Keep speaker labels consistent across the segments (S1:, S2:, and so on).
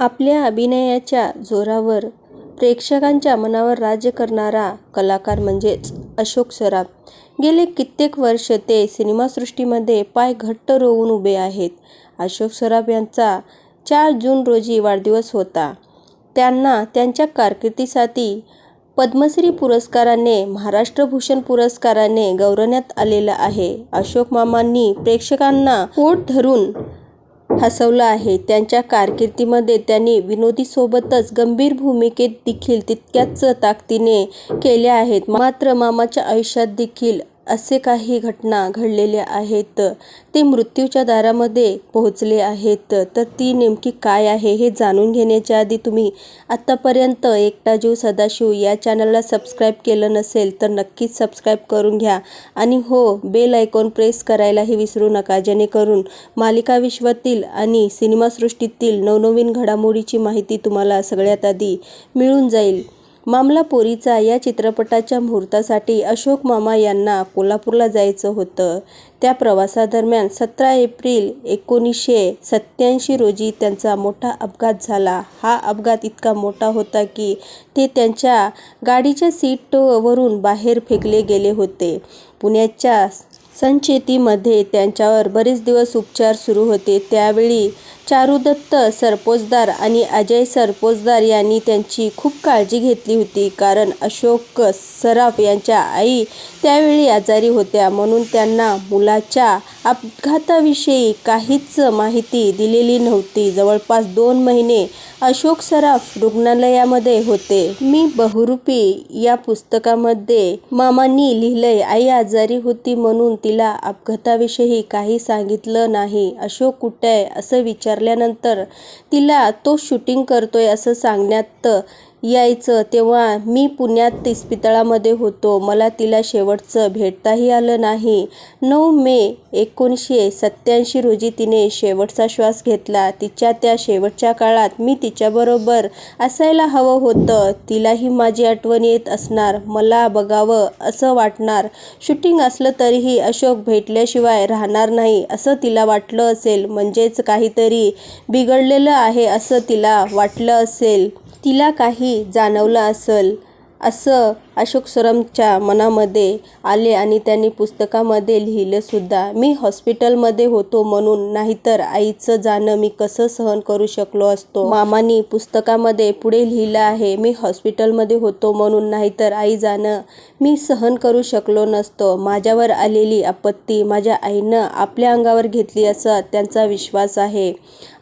S1: आपल्या अभिनयाच्या जोरावर प्रेक्षकांच्या मनावर राज्य करणारा कलाकार म्हणजेच अशोक सराफ. गेली कित्येक वर्ष ते सिनेमासृष्टीमध्ये पाय घट्ट रोवून उभे आहेत. अशोक सराफ यांचा चार जून रोजी वाढदिवस होता. त्यांना त्यांच्या कारकिर्दीसाठी पद्मश्री पुरस्काराने, महाराष्ट्र भूषण पुरस्काराने गौरवण्यात आलेलं आहे. अशोक मामांनी प्रेक्षकांना पोट धरून हसवलं आहे. त्यांच्या कारकिर्दीमध्ये त्यांनी विनोदीसोबतच गंभीर भूमिका देखील तितक्याच ताकदीने केल्या आहेत. मात्र मामाच्या आयुष्यात देखील असे काही घटना घडलेल्या आहेत, ते मृत्यूच्या दारामध्ये पोहोचले आहेत. तर ती नेमकी काय आहे हे जाणून घेण्याच्या आधी तुम्ही आत्तापर्यंत एकटा जीव सदाशिव या चॅनलला सबस्क्राईब केलं नसेल तर नक्कीच सबस्क्राईब करून घ्या आणि हो बेल आयकॉन प्रेस करायलाही विसरू नका जेणेकरून मालिकाविश्वातील आणि सिनेमासृष्टीतील नवनवीन घडामोडीची माहिती तुम्हाला सगळ्यात आधी मिळून जाईल. मामलापुरीचा या चित्रपटाच्या मुहूर्तासाठी अशोक मामा यांना कोल्हापूरला जायचं होतं. त्या प्रवासादरम्यान सतरा एप्रिल एकोणीसशे सत्त्याऐंशी रोजी त्यांचा मोठा अपघात झाला. हा अपघात इतका मोठा होता की ते त्यांच्या गाडीच्या सीटवरून बाहेर फेकले गेले होते. पुण्याच्या संचेतीमध्ये त्यांच्यावर बरेच दिवस उपचार सुरू होते. त्यावेळी चारुदत्त सरपोतदार आणि अजय सरपोतदार यांनी त्यांची खूप काळजी घेतली होती. कारण अशोक सराफ यांच्या आई त्यावेळी आजारी होत्या म्हणून त्यांना मुलाच्या अपघाताविषयी काहीच माहिती दिलेली नव्हती. जवळपास दोन महिने अशोक सराफ रुग्णालयामध्ये होते. मी बहुरूपी या पुस्तकामध्ये मामांनी लिहिलंय आई आजारी होती म्हणून तिला अपघाताविषयी काही सांगितलं नाही. अशोक कुठे आहे असं विचारल्यानंतर तिला तो शूटिंग करतोय असं सांगण्यात यायचं. तेव्हा मी पुण्यात इस्पितळामध्ये होतो. मला तिला शेवटचं भेटताही आलं नाही. नऊ मे एकोणीसशे सत्त्याऐंशी रोजी तिने शेवटचा श्वास घेतला. तिच्या त्या शेवटच्या काळात मी तिच्याबरोबर असायला हवं होतं. तिलाही माझी आठवण येत असणार, मला बघावं असं वाटणार. शूटिंग असलं तरीही अशोक भेटल्याशिवाय राहणार नाही असं तिला वाटलं असेल. म्हणजेच काहीतरी बिघडलेलं आहे असं तिला वाटलं असेल. तिला काही जाणवलं असेल असं अशोक सरमच्या मनामध्ये आले आणि त्यांनी पुस्तकामध्ये लिहिलंसुद्धा मी हॉस्पिटलमध्ये होतो म्हणून, नाहीतर आईचं जाणं मी कसं सहन करू शकलो असतो. मामानी पुस्तकामध्ये पुढे लिहिलं आहे, मी हॉस्पिटलमध्ये होतो म्हणून, नाहीतर आई जाणं मी सहन करू शकलो नसतो. माझ्यावर आलेली आपत्ती माझ्या आईनं आपल्या अंगावर घेतली असा त्यांचा विश्वास आहे.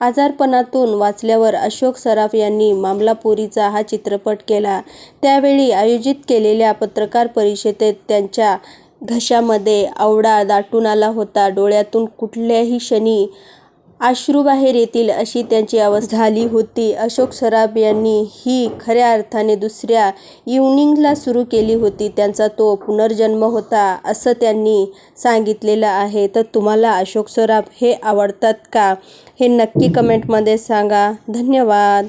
S1: आजारपणातून वाचल्यावर अशोक सराफ यांनी मामलापुरीचा हा चित्रपट केला. त्यावेळी आयोजित झालेल्या पत्रकार परिषदेत त्यांच्या घशामध्ये आवडा दाटून आला होता. डोळ्यातून कुठल्याही क्षणी अश्रू बाहेर येतील अशी त्यांची अवस्था झाली होती. अशोक सराफ यांनी ही खऱ्या अर्थाने दुसऱ्या इवनिंगला सुरू केली होती. त्यांचा तो पुनर्जन्म होता असं त्यांनी सांगितलेलं आहे. तर तुम्हाला अशोक सराफ हे आवडतात का? हे नक्की कमेंटमध्ये सांगा. धन्यवाद.